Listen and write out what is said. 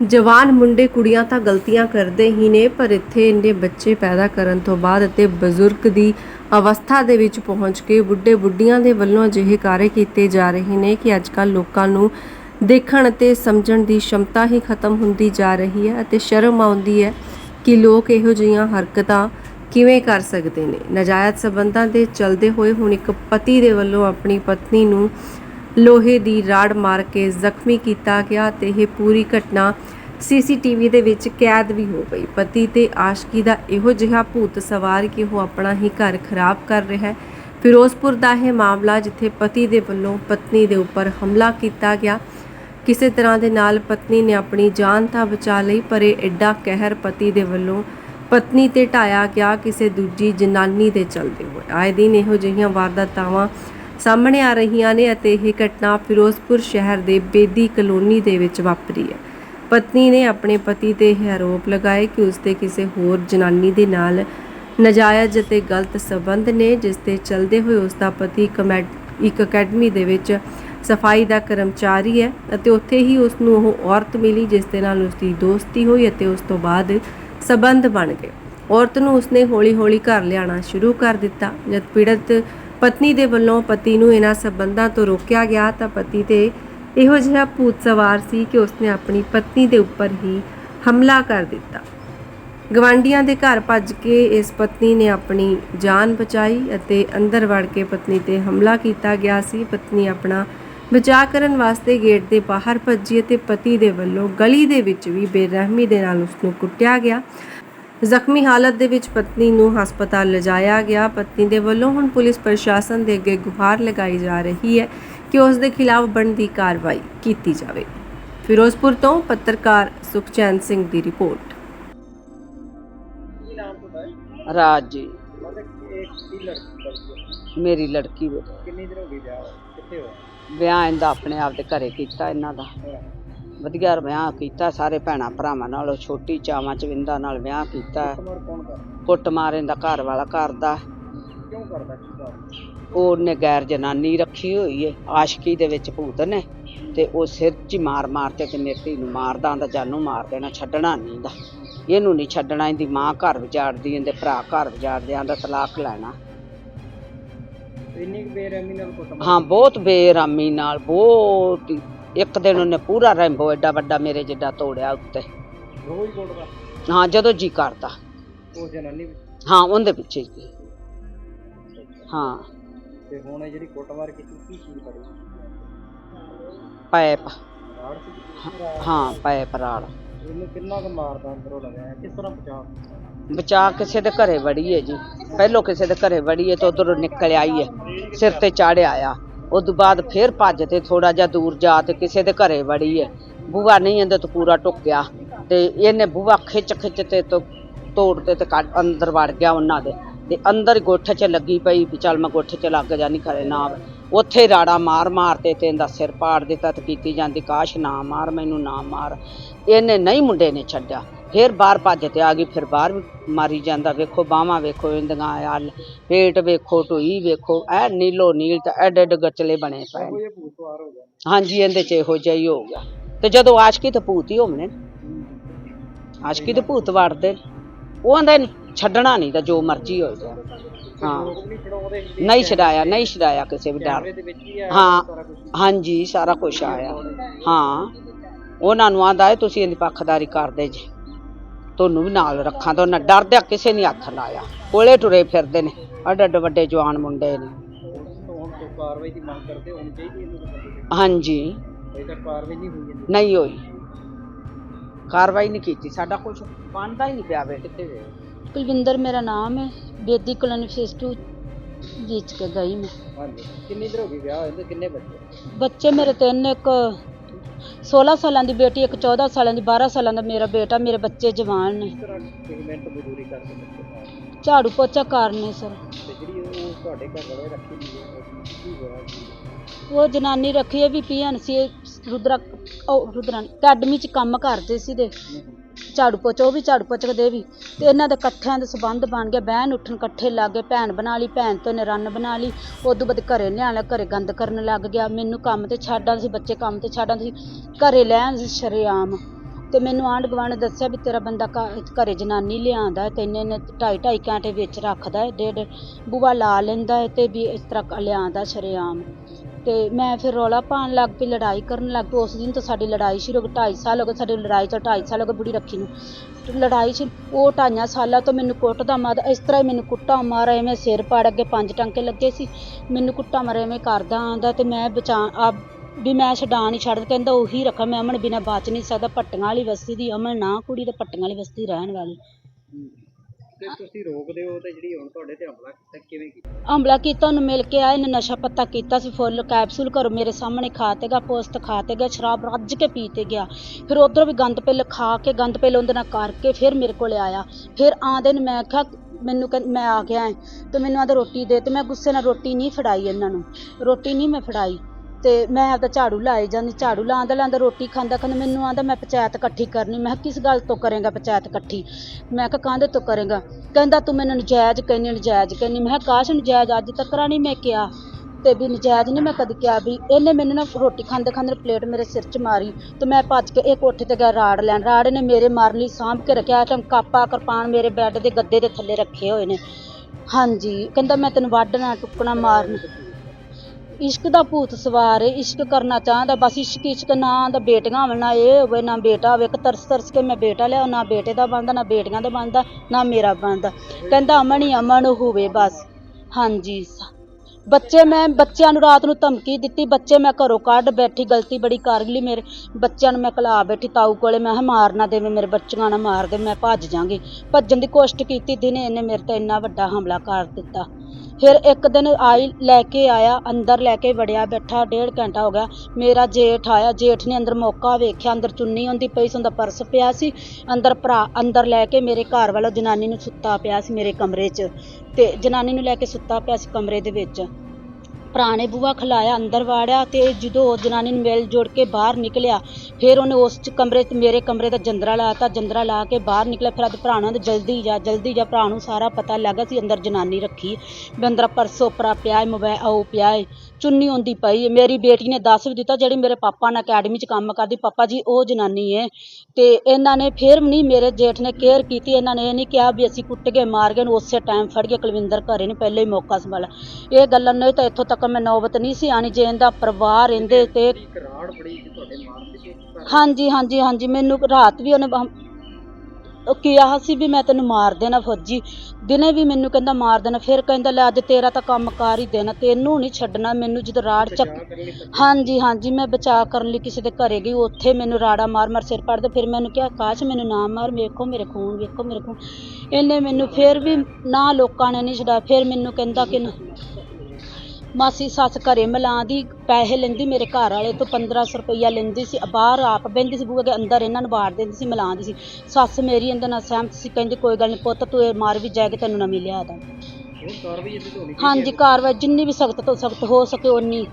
ਜਵਾਨ ਮੁੰਡੇ ਕੁੜੀਆਂ ਤਾਂ ਗਲਤੀਆਂ ਕਰਦੇ ਹੀ ਨੇ, ਪਰ ਇੱਥੇ ਇੰਨੇ ਬੱਚੇ ਪੈਦਾ ਕਰਨ ਤੋਂ ਬਾਅਦ ਅਤੇ ਬਜ਼ੁਰਗ ਦੀ ਅਵਸਥਾ ਦੇ ਵਿੱਚ ਪਹੁੰਚ ਕੇ ਬੁੱਢੇ ਬੁੱਢੀਆਂ ਦੇ ਵੱਲੋਂ ਅਜਿਹੇ ਕਾਰੇ ਕੀਤੇ ਜਾ ਰਹੇ ਨੇ ਕਿ ਅੱਜਕੱਲ ਲੋਕਾਂ ਨੂੰ ਦੇਖਣ ਅਤੇ ਸਮਝਣ ਦੀ ਸ਼ਮਤਾ ਹੀ ਖਤਮ ਹੁੰਦੀ ਜਾ ਰਹੀ ਹੈ ਅਤੇ ਸ਼ਰਮ ਆਉਂਦੀ ਹੈ ਕਿ ਲੋਕ ਇਹੋ ਜਿਹੀਆਂ ਹਰਕਤਾਂ ਕਿਵੇਂ ਕਰ ਸਕਦੇ ਨੇ। ਨਜਾਇਜ਼ ਸਬੰਧਾਂ ਦੇ ਚਲਦੇ ਹੋਏ ਹੁਣ ਇੱਕ ਪਤੀ ਦੇ ਵੱਲੋਂ ਆਪਣੀ ਪਤਨੀ ਨੂੰ ਲੋਹੇ ਦੀ ਰਾੜ ਮਾਰ ਕੇ ਜ਼ਖਮੀ ਕੀਤਾ ਗਿਆ ਤੇ ਇਹ ਪੂਰੀ ਘਟਨਾ ਸੀਸੀਟੀਵੀ ਦੇ ਵਿੱਚ ਕੈਦ ਵੀ ਹੋ ਗਈ। ਪਤੀ ਤੇ ਆਸ਼ਕੀ ਦਾ ਇਹੋ ਜਿਹਾ ਭੂਤ ਸਵਾਰ ਕਿ ਉਹ ਆਪਣਾ ਹੀ ਘਰ ਖਰਾਬ ਕਰ ਰਿਹਾ ਹੈ। ਫਿਰੋਜ਼ਪੁਰ ਦਾ ਇਹ ਮਾਮਲਾ ਜਿੱਥੇ ਪਤੀ ਦੇ ਵੱਲੋਂ ਪਤਨੀ ਦੇ ਉੱਪਰ ਹਮਲਾ ਕੀਤਾ ਗਿਆ। ਕਿਸੇ ਤਰ੍ਹਾਂ ਦੇ ਨਾਲ ਪਤਨੀ ਨੇ ਆਪਣੀ ਜਾਨ ਤਾਂ ਬਚਾ ਲਈ, ਪਰ ਇਹ ਐਡਾ ਕਹਿਰ ਪਤੀ ਦੇ ਵੱਲੋਂ ਪਤਨੀ ਤੇ ਢਾਇਆ ਗਿਆ ਕਿਸੇ ਦੂਜੀ ਜਨਾਨੀ ਦੇ ਚਲਦੇ ਹੋਏ। ਆਏ ਦਿਨ ਇਹੋ ਜਿਹੀਆਂ ਵਾਰਦਾਤਾਵਾਂ ਸਾਹਮਣੇ ਆ ਰਹੀਆਂ ਨੇ ਅਤੇ ਇਹ ਘਟਨਾ ਫਿਰੋਜ਼ਪੁਰ ਸ਼ਹਿਰ ਦੇ ਬੇਦੀ ਕਲੋਨੀ ਦੇ ਵਿੱਚ ਵਾਪਰੀ ਹੈ। ਪਤਨੀ ਨੇ ਆਪਣੇ ਪਤੀ ਤੇ ਇਹ ਆਰੋਪ ਲਗਾਏ ਕਿ ਉਸਦੇ ਕਿਸੇ ਹੋਰ ਜਨਾਨੀ ਦੇ ਨਾਲ ਨਜਾਇਜ਼ ਅਤੇ ਗਲਤ ਸਬੰਧ ਨੇ, ਜਿਸ ਤੇ ਚਲਦੇ ਹੋਏ ਉਸਦਾ ਪਤੀ ਇੱਕ ਅਕੈਡਮੀ ਦੇ ਵਿੱਚ ਸਫ਼ਾਈ ਦਾ ਕਰਮਚਾਰੀ ਹੈ ਅਤੇ ਉੱਥੇ ਹੀ ਉਸ ਨੂੰ ਉਹ ਔਰਤ ਮਿਲੀ, ਜਿਸ ਦੇ ਨਾਲ ਉਸ ਦੀ ਦੋਸਤੀ ਹੋਈ ਅਤੇ ਉਸ ਤੋਂ ਬਾਅਦ ਸਬੰਧ ਬਣ ਗਏ। ਔਰਤ ਨੂੰ ਉਸਨੇ ਹੌਲੀ-ਹੌਲੀ ਘਰ ਲਿਆਣਾ ਸ਼ੁਰੂ ਕਰ ਦਿੱਤਾ। ਜਦ ਪੀੜਤ ਪਤਨੀ ਦੇ ਵੱਲੋਂ ਪਤੀ ਨੂੰ ਇਹਨਾਂ ਸਬੰਧਾਂ ਤੋਂ ਰੋਕਿਆ ਗਿਆ ਤਾਂ ਪਤੀ ਤੇ ਇਹੋ ਜਿਹਾ ਭੂਤ ਸਵਾਰ ਸੀ ਕਿ ਉਸਨੇ ਆਪਣੀ ਪਤਨੀ ਦੇ ਉੱਪਰ ਹੀ ਹਮਲਾ ਕਰ ਦਿੱਤਾ। ਗਵਾਂਡੀਆਂ ਦੇ ਘਰ ਭੱਜ ਕੇ ਇਸ ਪਤਨੀ ਨੇ ਆਪਣੀ ਜਾਨ ਬਚਾਈ ਅਤੇ ਅੰਦਰ ਵੜ ਕੇ ਪਤਨੀ ਤੇ ਹਮਲਾ ਕੀਤਾ ਗਿਆ ਸੀ। ਪਤਨੀ ਆਪਣਾ ਬਚਾਅ ਕਰਨ ਵਾਸਤੇ ਗੇਟ ਦੇ ਬਾਹਰ ਭੱਜੀ ਅਤੇ ਪਤੀ ਦੇ ਵੱਲੋਂ ਗਲੀ ਦੇ ਵਿੱਚ ਵੀ ਬੇਰਹਿਮੀ ਦੇ ਨਾਲ ਉਸ ਨੂੰ ਕੁੱਟਿਆ ਗਿਆ। ਜ਼ਖਮੀ ਹਾਲਤ ਦੇ ਵਿੱਚ ਪਤਨੀ ਨੂੰ ਹਸਪਤਾਲ ਲਿਜਾਇਆ ਗਿਆ। ਪਤਨੀ ਦੇ ਵੱਲੋਂ ਹੁਣ ਪੁਲਿਸ ਪ੍ਰਸ਼ਾਸਨ ਦੇ ਅੱਗੇ ਗੁਹਾਰ ਲਗਾਈ ਜਾ ਰਹੀ ਹੈ ਕਿ ਉਸ ਦੇ ਖਿਲਾਫ ਬਣਦੀ ਕਾਰਵਾਈ ਕੀਤੀ ਜਾਵੇ। ਫਿਰੋਜ਼ਪੁਰ ਤੋਂ ਪੱਤਰਕਾਰ ਸੁਖਚੈਨ ਸਿੰਘ ਦੀ ਰਿਪੋਰਟ। ਰਾਜ ਜੀ। ਮੇਰੀ ਲੜਕੀ ਵੇ। ਕਿੰਨੀ ਦਿਨ ਹੋ ਗਈ ਵਿਆਹ? ਕਿੱਥੇ ਹੋਇਆ? ਵਿਆਹ ਇਹਦਾ ਆਪਣੇ ਆਪ ਦੇ ਘਰੇ ਕੀਤਾ ਇਹਨਾਂ ਦਾ। ਵਧੀਆ ਵਿਆਹ ਕੀਤਾ ਸਾਰੇ ਭੈਣਾਂ ਭਰਾਵਾਂ ਨਾਲ ਛੋਟੀ ਚਾਵਾਂ ਚਵਿੰਦਾ ਨਾਲ ਵਿਆਹ ਕੀਤਾ। ਕੁੱਟ ਮਾਰੇ ਦਾ ਘਰ ਵਾਲਾ ਕਰਦਾ। ਕਿਉਂ ਕਰਦਾ ਉਹਨੇ ਗੈਰ ਜਨਾਨੀ ਰੱਖੀ ਹੋਈ ਏ ਆਸ਼ਕੀ ਦੇ ਵਿੱਚ ਭੂਤ ਨੇ ਤੇ ਉਹ ਸਿਰ 'ਚ ਮਾਰ ਮਾਰ ਤੇ ਮੇਰੀ ਧੀ ਨੂੰ ਮਾਰਦਾ ਆਂਦਾ ਜਾਨੂੰ ਮਾਰ ਦੇਣਾ ਛੱਡਣਾ ਨਹੀਂ ਦਾ ਇਹਨੂੰ ਨਹੀਂ ਛੱਡਣਾ ਇਹਦੀ ਮਾਂ ਘਰ ਵਿਚਾਰਦੀ ਇਹਦੇ ਭਰਾ ਘਰ ਵਿਚਾਰਦੇ ਆਂਦਾ ਤਲਾਕ ਲੈਣਾ। ਇੰਨੀ ਕੁ ਬੇਰਹਿਮੀ ਨਾਲ ਹਾਂ ਬਹੁਤ ਬੇਰਾਮੀ ਨਾਲ ਬਹੁਤ। ਇੱਕ ਦਿਨ ਉਹਨੇ ਪੂਰਾ ਰੈਂਬੋ ਐਡਾ ਵੱਡਾ ਮੇਰੇ ਜਿੱਡਾ ਤੋੜਿਆ ਉੱਤੇ। ਰੋਜ਼ ਹਾਂ ਜਦੋਂ ਜੀ ਕਰਦਾ। ਉਹ ਜਨਾਨੀ ਵੀ। ਹਾਂ ਉਹਦੇ ਪਿੱਛੇ ਹੀ। ਹਾਂ। ਤੇ ਹੁਣ ਇਹ ਜਿਹੜੀ ਕੁੱਟਮਾਰ ਕੀਤੀ ਕੀ ਚੀਜ਼ ਰਾੜ ਸੀ ਹਾਂ ਪੈਪ ਰਾਲ ਇਹਨੂੰ ਕਿੰਨਾ ਕੁ ਮਾਰਦਾ ਅੰਦਰੋਂ ਲਗਾਇਆ? ਕਿਸ ਤਰ੍ਹਾਂ ਬਚਾ ਬਚਾ ਕਿਸੇ ਦੇ ਘਰੇ ਵੜੀ ਹੈ ਜੀ। ਪਹਿਲੋਂ ਕਿਸੇ ਦੇ ਘਰੇ ਵੜੀ ਹੈ ਤੇ ਉਧਰੋਂ ਨਿਕਲ ਆਈ ਹੈ ਸਿਰ ਤੇ ਚਾੜਿਆ ਆ। ਉਸ ਤੋਂ ਬਾਅਦ ਫੇਰ ਭੱਜ ਤੇ ਥੋੜਾ ਜਿਹਾ ਦੂਰ ਜਾ ਤੇ ਕਿਸੇ ਦੇ ਘਰੇ ਵੜੀ ਹੈ ਬੂਆ ਨਹੀਂ ਇਹਦੇ ਤੋਂ ਪੂਰਾ ਟੁੱਕਿਆ ਤੇ ਇਹਨੇ ਬੂਆ ਖਿੱਚ ਖਿੱਚ ਤੇ ਤੋਂ ਤੋੜ ਤੇ ਤੇ ਅੰਦਰ ਵੜ ਗਿਆ ਉਹਨਾਂ ਦੇ। ਤੇ ਅੰਦਰ ਹੀ ਗੋਠੇ 'ਚ ਲੱਗੀ ਪਈ ਵੀ ਚੱਲ ਮੈਂ ਗੋਠੇ 'ਚ ਲੱਗ ਜਾਣੀ ਖਰੇ ਨਾ ਉੱਥੇ ਰਾੜਾ ਮਾਰ ਮਾਰ ਤੇ ਤੇ ਇਹਦਾ ਸਿਰ ਪਾੜ ਦਿੱਤਾ ਤੇ ਕੀਤੀ ਜਾਂਦੀ ਕਾਸ਼ ਨਾ ਮਾਰ, ਮੈਨੂੰ ਨਾ ਮਾਰ। ਇਹਨੇ ਨਹੀਂ ਮੁੰਡੇ ਨੇ ਛੱਡਿਆ। ਫਿਰ ਬਾਹਰ ਭੱਜ ਤੇ ਆ ਗਈ ਫਿਰ ਬਾਹਰ ਮਾਰੀ ਜਾਂਦਾ। ਵੇਖੋ ਬਾਹਾਂ ਵੇਖੋ ਇੰਦੀਆਂ ਆਲ ਪੇਟ ਵੇਖੋ ਢੋਈ ਵੇਖੋ ਐ ਨੀਲੋ ਨੀਲ ਤੇ ਐਡੇ ਐਡੇ ਗਚਲੇ ਬਣੇ ਪਏ ਨੇ। ਹਾਂਜੀ ਇਹਦੇ ਚ ਇਹੋ ਜਿਹਾ ਹੀ ਹੋ ਗਿਆ। ਤੇ ਜਦੋਂ ਆਸ਼ਕੀ ਤੇ ਭੂਤ ਹੀ ਹੋਣੇ ਨੇ। ਆਸ਼ਕੀ ਤੇ ਭੂਤ ਵੜਦੇ ਨੇ। ਉਹ ਆਂਦਾ ਛੱਡਣਾ ਨਹੀਂ ਤਾਂ ਜੋ ਮਰਜ਼ੀ ਹੋ ਜਾਏ ਹਾਂ। ਨਹੀਂ ਛਡਾਇਆ ਨਹੀਂ ਛਡਾਇਆ ਕਿਸੇ ਵੀ ਡਰ। ਹੀ ਆ ਹਾਂਜੀ ਸਾਰਾ ਕੁਝ ਆਇਆ। ਹਾਂ। ਉਹਨਾਂ ਨੂੰ ਆਂਦਾ ਹੈ ਤੁਸੀਂ ਇਹਦੀ ਪੱਖਦਾਰੀ ਕਰਦੇ ਜੀ। ਤੁਹਾਨੂੰ ਵੀ ਨਾਲ ਰੱਖਾਂ ਤਾਂ ਉਹਨਾਂ ਡਰਦਿਆਂ ਕਿਸੇ ਨੇ ਹੱਥ ਲਾਇਆ। ਕੋਲੇ ਟੁਰੇ ਫਿਰਦੇ ਨੇ ਅੱਡ ਅੱਡ ਵੱਡੇ ਜਵਾਨ ਮੁੰਡੇ ਨੇ। ਹੁਣ ਤੋਂ ਕਾਰਵਾਈ ਦੀ ਮੰਗ ਕਰਦੇ ਹੋਣੀ ਚਾਹੀਦੀ ਇਹਨੂੰ ਅਜੇ ਹਾਂਜੀ। ਕਾਰਵਾਈ ਨਹੀਂ ਹੋਈ ਇਹਦੀ। ਨਹੀਂ ਹੋਈ। ਕਾਰਵਾਈ ਨਹੀਂ ਕੀਤੀ ਸਾਡਾ ਕੁਝ ਬਣਦਾ ਹੀ ਨਹੀਂ ਪਿਆ ਵੇ ਕਿੱਥੇ ਗਏ ਕੁਲਵਿੰਦਰ ਮੇਰਾ ਨਾਮ ਹੈ ਬੇਦੀ ਕਲੋਨੀ ਫੇਸ ਟੂ ਵਿੱਚ ਕੇ ਗਈ ਮੈਂ। ਹਾਂਜੀ। ਕਿੰਨੀ ਦੇਰ ਹੋ ਗਈ ਵਿਆਹ ਹੋਏ ਤੇ ਕਿੰਨੇ ਬੱਚੇ? ਬੱਚੇ ਮੇਰੇ ਤਿੰਨ ਇੱਕ 16 ਸਾਲਾਂ ਦੀ ਬੇਟੀ ਇੱਕ 14 ਸਾਲਾਂ ਦੀ 12 ਸਾਲਾਂ ਦਾ ਮੇਰਾ ਬੇਟਾ ਮੇਰੇ ਬੱਚੇ ਜਵਾਨ ਨੇ। ਕਿਸ ਤਰ੍ਹਾਂ ਤੁਸੀਂ ਮਿਹਨਤ ਮਜ਼ਦੂਰੀ ਕਰਦੇ ਬੱਚੇ ਨਾਲ ਝਾੜੂ ਪੋਚਾ ਕਰਨੇ ਸਰ। ਤੇ ਜਿਹੜੀ ਉਹ ਤੁਹਾਡੇ ਘਰ ਵਾਲੇ ਰੱਖੀ ਹੋਈ ਹੈ ਉਹ ਕੀ ਹੋਇਆ ਕੀ ਉਹ ਜਨਾਨੀ ਰੱਖੀ ਹੈ ਵੀ ਪੀਐਨਸੀ ਰੁਦਰਾ ਉਹ ਰੁਦਰਾ ਅਕੈਡਮੀ ਚ ਕੰਮ ਕਰਦੇ ਸੀ ਦੇ ਝਾੜੂ ਪੋਚਾ ਉਹ ਵੀ ਝਾੜੂ ਪੋਚਾ ਵੀ। ਤੇ ਇਹਨਾਂ ਦੇ ਇਕੱਠਿਆਂ ਦਾ ਸਬੰਧ ਬਣ ਗਿਆ ਬਹਿਣ, ਉੱਠਣ ਇਕੱਠੇ ਲੱਗ ਗਏ, ਭੈਣ ਬਣਾ ਲਈ, ਭੈਣ ਤੋਂ ਨੇ ਰੰਨ ਬਣਾ ਲਈ। ਉਦੋਂ ਬਾਅਦ ਘਰੇ ਨਿਆਣਾ, ਘਰੇ ਗੰਦ ਕਰਨ ਲੱਗ ਗਿਆ। ਮੈਨੂੰ ਕੰਮ ਤੇ ਛੱਡਾਂ ਸੀ, ਬੱਚੇ ਕੰਮ ਤੇ ਛੱਡਾਂ ਸੀ। ਘਰੇ ਲੈਣ ਸੀ ਸ਼ਰੇਆਮ। ਤੇ ਮੈਨੂੰ ਆਂਢ ਗੁਆਂਢ ਦੱਸਿਆ ਵੀ ਤੇਰਾ ਬੰਦਾ ਘਰੇ ਜਨਾਨੀ ਲਿਆਂਦਾ ਤੇ ਇਹਨੇ ਨੇ ਢਾਈ ਢਾਈ ਘੰਟੇ ਵਿੱਚ ਰੱਖਦਾ ਹੈ ਡੇਢ ਬੂਆ ਲਾ ਲੈਂਦਾ ਹੈ ਤੇ ਵੀ ਇਸ ਤਰ੍ਹਾਂ ਲਿਆਂਦਾ ਸ਼ਰੇਆਮ। ਤੇ ਮੈਂ ਫਿਰ ਰੌਲਾ ਪਾਉਣ ਲੱਗ ਪਈ, ਲੜਾਈ ਕਰਨ ਲੱਗ ਪਈ। ਉਸ ਦਿਨ ਤੋਂ ਸਾਡੀ ਲੜਾਈ ਸ਼ੁਰੂ ਹੋ ਗਈ 2.5 ਸਾਲ ਹੋ ਗਏ ਸਾਡੀ ਲੜਾਈ ਤੋਂ 2.5 ਸਾਲ ਹੋ ਗਏ ਬੁੜੀ ਰੱਖੀ ਨੂੰ। ਲੜਾਈ ਸੀ ਉਹ ਢਾਈਆਂ ਸਾਲਾਂ ਤੋਂ ਮੈਨੂੰ ਕੁੱਟਦਾ ਮਾਰ ਇਸ ਤਰ੍ਹਾਂ ਹੀ ਮੈਨੂੰ ਕੁੱਟਾ ਮਾਰਿਆ, ਐਵੇਂ ਸਿਰ ਪਾੜ ਅੱਗੇ ਪੰਜ ਟਾਂਕੇ ਲੱਗੇ ਸੀ। ਮੈਨੂੰ ਕੁੱਟਾ ਮਾਰਿਆ, ਐਵੇਂ ਕਰਦਾ ਆਂਦਾ ਤੇ ਮੈਂ ਬਚਾ ਆ ਵੀ ਮੈਂ ਛਡਾ ਨਹੀਂ ਛੱਡ ਕਹਿੰਦਾ ਉਹੀ ਰੱਖਾਂ, ਮੈਂ ਅਮਨ ਬਿਨਾ ਬਚ ਨਹੀਂ ਸਕਦਾ, ਪੱਟੀਆਂ ਵਾਲੀ ਬਸਤੀ ਦੀ, ਅਮਨ ਨਾ ਕੁੜੀ ਤੇ ਪੱਟੀਆਂ ਵਾਲੀ ਬਸਤੀ ਰਹਿਣ ਵਾਲੀ। ਤੇ ਤੁਸੀਂ ਰੋਕਦੇ ਹੋ ਤੇ ਜਿਹੜੀ ਹੁਣ ਤੁਹਾਡੇ ਤੇ ਹਮਲਾ ਕੀਤਾ, ਕਿਵੇਂ ਕੀਤਾ? ਹਮਲਾ ਕੀਤਾ, ਉਹਨੂੰ ਮਿਲ ਕੇ ਆਏ ਨੇ ਨਸ਼ਾ ਪੱਤਾ ਕੀਤਾ ਸੀ ਫੁੱਲ ਕੈਪਸੂਲ ਘਰੋਂ ਮੇਰੇ ਸਾਹਮਣੇ ਖਾ ਤੇ ਗਿਆ ਪੋਸਟ ਖਾ ਤੇ ਗਿਆ, ਸ਼ਰਾਬ ਰੱਜ ਕੇ ਪੀ ਤੇ ਗਿਆ। ਫਿਰ ਉਧਰੋਂ ਵੀ ਗੰਦ ਪਿੱਲ ਖਾ ਕੇ, ਗੰਦ ਪਿੱਲ ਉਹਦੇ ਨਾਲ ਕਰਕੇ ਫਿਰ ਮੇਰੇ ਕੋਲ ਆਇਆ। ਫਿਰ ਆਂਦੇ ਨੇ ਮੈਂ ਕਿਹਾ ਮੈਨੂੰ ਕਹਿੰ- ਮੈਂ ਆ ਗਿਆ ਏ ਤੇ ਮੈਨੂੰ ਆਂਦਾ ਰੋਟੀ ਦੇ, ਤੇ ਮੈਂ ਗੁੱਸੇ ਨਾਲ ਰੋਟੀ ਨਹੀਂ ਫੜਾਈ ਇਹਨਾਂ ਨੂੰ। ਰੋਟੀ ਨਹੀਂ ਮੈਂ ਫੜਾਈ। ਤੇ ਮੈਂ ਆਪਦਾ ਝਾੜੂ ਲਾਏ ਜਾਂਦੀ, ਝਾੜੂ ਲਾਉਂਦਾ ਲਾਉਂਦਾ ਰੋਟੀ ਖਾਂਦਾ ਖਾਂਦਾ ਮੈਨੂੰ ਆਂਦਾ ਮੈਂ ਪੰਚਾਇਤ ਇਕੱਠੀ ਕਰਨੀ। ਮੈਂ ਕਿਹਾ, ਕਿਸ ਗੱਲ ਤੋਂ ਕਰੇਗਾ ਪੰਚਾਇਤ ਇਕੱਠੀ? ਮੈਂ ਕਿਹਾ, ਕਾਹਦੇ ਤੋਂ ਕਰੇਗਾ? ਕਹਿੰਦਾ, ਤੂੰ ਮੈਨੂੰ ਨਜਾਇਜ਼ ਕਹਿੰਦੀ ਨਜਾਇਜ਼ ਕਹਿੰਦੀ। ਮੈਂ ਕਿਹਾ, ਕਾਸ਼ ਨਜਾਇਜ਼ ਅੱਜ ਤੱਕ ਨਹੀਂ ਮੈਂ ਕਿਹਾ ਤੇ ਵੀ ਨਜਾਇਜ਼ ਨਹੀਂ ਮੈਂ ਕਦੇ ਕਿਹਾ ਵੀ ਇਹਨੇ ਮੈਨੂੰ ਨਾ ਰੋਟੀ ਖਾਂਦੇ ਖਾਂਦੇ ਪਲੇਟ ਮੇਰੇ ਸਿਰ 'ਚ ਮਾਰੀ ਤੇ ਮੈਂ ਭੱਜ ਕੇ ਇਹ ਕੋਠੇ ਤੇ ਗਿਆ ਰਾੜ ਲੈਣ। ਰਾੜ ਨੇ ਮੇਰੇ ਮਾਰਨ ਲਈ ਸਾਂਭ ਕੇ ਰੱਖਿਆ ਤੇ ਕਾਪਾ, ਕਿਰਪਾਨ ਮੇਰੇ ਬੈੱਡ ਦੇ ਗੱਦੇ ਦੇ ਥੱਲੇ ਰੱਖੇ ਹੋਏ ਨੇ। ਹਾਂਜੀ, ਕਹਿੰਦਾ, ਮੈਂ ਤੈਨੂੰ ਵੱਢਣਾ, ਟੁੱਕਣਾ, ਮਾਰਨਾ। ਇਸ਼ਕ ਦਾ ਭੂਤ ਸਵਾਰ, ਇਸ਼ਕ ਕਰਨਾ ਚਾਹੁੰਦਾ, ਬਸ ਇਸ਼ਕ ਇਸ਼ਕ ਨਾ ਦਾ ਬੇਟੀਆਂ ਹੋਵੇ ਨਾ ਇਹ ਹੋਵੇ, ਨਾ ਬੇਟਾ ਹੋਵੇ, ਇੱਕ ਤਰਸ ਤਰਸ ਕੇ ਮੈਂ ਬੇਟਾ ਲਿਆ, ਨਾ ਬੇਟੇ ਦਾ ਬਣਦਾ, ਨਾ ਬੇਟੀਆਂ ਦਾ ਬਣਦਾ, ਨਾ ਮੇਰਾ ਬਣਦਾ। ਕਹਿੰਦਾ ਅਮਨ ਹੀ ਅਮਨ ਹੋਵੇ ਬਸ। ਹਾਂਜੀ ਬੱਚੇ ਮੈਂ, ਬੱਚਿਆਂ ਨੂੰ ਰਾਤ ਨੂੰ ਧਮਕੀ ਦਿੱਤੀ, ਬੱਚੇ ਮੈਂ ਘਰੋਂ ਕੱਢ ਬੈਠੀ, ਗਲਤੀ ਬੜੀ ਕਰ ਲਈ ਮੇਰੇ, ਬੱਚਿਆਂ ਨੂੰ ਮੈਂ ਕਲਾ ਬੈਠੀ, ਤਾਊ ਕੋਲੇ ਮੈਂ ਕਿਹਾ ਮਾਰ ਨਾ ਦੇਵੇ ਮੇਰੇ ਬੱਚਿਆਂ ਨਾ ਮਾਰ ਦੇ, ਮੈਂ ਭੱਜ ਜਾਾਂਗੀ। ਭੱਜਣ ਦੀ ਕੋਸ਼ਿਸ਼ ਕੀਤੀ, ਦਿਨੇ ਇਹਨੇ ਮੇਰੇ ਤੇ ਇੰਨਾ ਵੱਡਾ ਹਮਲਾ ਕਰ ਦਿੱਤਾ। ਫਿਰ ਇੱਕ ਦਿਨ ਆਈ, ਲੈ ਕੇ ਆਇਆ, ਅੰਦਰ ਲੈ ਕੇ ਵੜਿਆ, ਬੈਠਾ, ਡੇਢ ਘੰਟਾ ਹੋ ਗਿਆ। ਮੇਰਾ ਜੇਠ ਆਇਆ, ਜੇਠ ਨੇ ਅੰਦਰ ਮੌਕਾ ਵੇਖਿਆ, ਅੰਦਰ ਚੁੰਨੀ ਹੁੰਦੀ ਪਈ ਸੀ, ਉਹਦਾ ਪਰਸ ਪਿਆ ਸੀ। ਅੰਦਰ ਭਰਾ, ਅੰਦਰ ਲੈ ਕੇ ਮੇਰੇ ਘਰ ਵਾਲਾ ਜਨਾਨੀ ਨੂੰ ਸੁੱਤਾ ਪਿਆ ਸੀ ਮੇਰੇ ਕਮਰੇ 'ਚ। ਤੇ ਜਨਾਨੀ ਨੂੰ ਲੈ ਕੇ ਸੁੱਤਾ ਪਿਆ ਸੀ ਕਮਰੇ ਦੇ ਵਿੱਚ। ਭਰਾ ਨੇ ਬੂਹਾ ਖਲਾਇਆ, ਅੰਦਰ ਵਾੜਿਆ ਤੇ ਜਦੋਂ ਉਹ ਜਨਾਨੀ ਨੂੰ ਮਿਲ ਜੋੜ ਕੇ ਬਾਹਰ ਨਿਕਲਿਆ, ਫਿਰ ਉਹਨੇ ਉਸ ਚ ਕਮਰੇ 'ਚ ਮੇਰੇ ਕਮਰੇ ਦਾ ਜੰਦਰਾ ਲਾਤਾ ਜੰਦਰਾ ਲਾ ਕੇ ਬਾਹਰ ਨਿਕਲਿਆ, ਫਿਰ ਅੱਜ ਭਰਾ ਨੂੰ ਕਹਿੰਦਾ ਜਲਦੀ ਜਾ ਜਲਦੀ ਜਾ ਭਰਾ ਨੂੰ ਸਾਰਾ ਪਤਾ ਲੱਗਾ ਸੀ, ਅੰਦਰ ਜਨਾਨੀ ਰੱਖੀ, ਵੀ ਅੰਦਰ ਪਰਸ ਉਪਰਾ ਪਿਆ ਹੈ ਮੋਬਾਈਲ ਉਹ ਪਿਆ ਏ, ਚੁੰਨੀ ਹੁੰਦੀ ਪਈ ਹੈ ਮੇਰੀ ਬੇਟੀ ਨੇ ਦੱਸ ਵੀ ਦਿੱਤਾ, ਜਿਹੜੀ ਮੇਰੇ ਪਾਪਾ ਨਾਲ ਅਕੈਡਮੀ 'ਚ ਕੰਮ ਕਰਦੀ, ਪਾਪਾ ਜੀ ਉਹ ਜਨਾਨੀ ਹੈ ਤੇ ਇਹਨਾਂ ਨੇ ਫਿਰ ਵੀ ਨਹੀਂ ਮੇਰੇ ਜੇਠ ਨੇ ਕੇਅਰ ਕੀਤੀ, ਇਹਨਾਂ ਨੇ ਇਹ ਨਹੀਂ ਕਿਹਾ ਵੀ ਅਸੀਂ ਕੁੱਟ ਕੇ ਮਾਰ ਗਏ ਨੂੰ ਉਸੇ ਟਾਈਮ ਫੜ ਕੇ ਕੁਲਵਿੰਦਰ ਘਰੇ ਨੇ ਪਹਿਲੇ ਹੀ ਮੌਕਾ ਸੰਭਾਲਿਆ। ਇਹ ਗੱਲਾਂ ਨਹੀਂ ਤਾਂ ਇੱਥੋਂ ਤੱਕ ਮੈਂ ਨੌਬਤ ਨਹੀਂ ਸੀ ਆਣੀ ਜੇ ਇਹਦਾ ਪਰਿਵਾਰ ਰਹਿੰਦੇ ਤੇ ਬੜੀ ਸੀ ਤੁਹਾਡੇ ਮਾਰਨ ਦੀ ਹਾਂਜੀ ਹਾਂਜੀ ਹਾਂਜੀ ਮੈਨੂੰ ਰਾਤ ਵੀ ਉਹਨੇ ਬ- ਉਹ ਕਿਹਾ ਸੀ ਵੀ ਮੈਂ ਤੈਨੂੰ ਮਾਰ ਦੇਣਾ ਫੌਜੀ। ਦਿਨੇ ਵੀ ਮੈਨੂੰ ਕਹਿੰਦਾ ਮਾਰ ਦੇਣਾ ਫਿਰ ਕਹਿੰਦਾ ਲੈ ਅੱਜ ਤੇਰਾ ਤਾਂ ਕੰਮ ਕਰ ਹੀ ਦੇਣਾ ਤੈਨੂੰ ਨਹੀਂ ਛੱਡਣਾ ਮੈਨੂੰ ਜਦੋਂ ਰਾੜ ਚੱਕ ਭੱਜੇ। ਹਾਂਜੀ ਹਾਂਜੀ ਮੈਂ ਬਚਾਅ ਕਰਨ ਲਈ ਕਿਸੇ ਦੇ ਘਰੇ ਗਈ ਉੱਥੇ ਮੈਨੂੰ ਰਾੜਾ ਮਾਰ ਮਾਰ ਸਿਰ ਪੜਦੇ ਫਿਰ ਮੈਨੂੰ ਕਿਹਾ ਕਾਸ਼ ਮੈਨੂੰ ਨਾ ਮਾਰ ਵੇਖੋ ਮੇਰੇ ਖੂਨ ਵੇਖੋ ਮੇਰੇ ਖੂਨ। ਇਹਨੇ ਮੈਨੂੰ ਫਿਰ ਵੀ ਨਾ ਲੋਕਾਂ ਨੇ ਨਹੀਂ ਛਡਾ ਫਿਰ ਮੈਨੂੰ ਕਹਿੰਦਾ ਕਿ ਨਾ ਮਾਸੀ ਸੱਸ ਘਰੇ ਮਿਲਾਉਂਦੀ ਪੈਸੇ ਲੈਂਦੀ ਮੇਰੇ ਘਰ ਵਾਲੇ ਤੋਂ 1500 ਰੁਪਈਆ ਲੈਂਦੀ ਸੀ। ਬਾਹਰ ਆਪ ਬਹਿੰਦੀ ਸੀ ਬੂਹੇ ਦੇ ਅੰਦਰ ਇਹਨਾਂ ਨੂੰ ਬਾੜ ਦਿੰਦੀ ਸੀ ਮਿਲਾਉਂਦੀ ਸੀ। ਸੱਸ ਮੇਰੀ ਇਹਦੇ ਨਾਲ ਸਹਿਮਤ ਸੀ ਕਹਿੰਦੀ ਕੋਈ ਗੱਲ ਨਹੀਂ ਪੁੱਤ ਤੂੰ ਇਹ ਮਾਰ ਵੀ ਜਾਏਗੀ ਤੈਨੂੰ ਨਵੀਂ ਲਿਆ ਦਾਂ ਹਾਂਜੀ। ਕਾਰਵਾਈ ਜਿੰਨੀ ਵੀ ਸਖਤ ਤੋਂ ਸਖਤ ਹੋ ਸਕੇ ਉਨੀ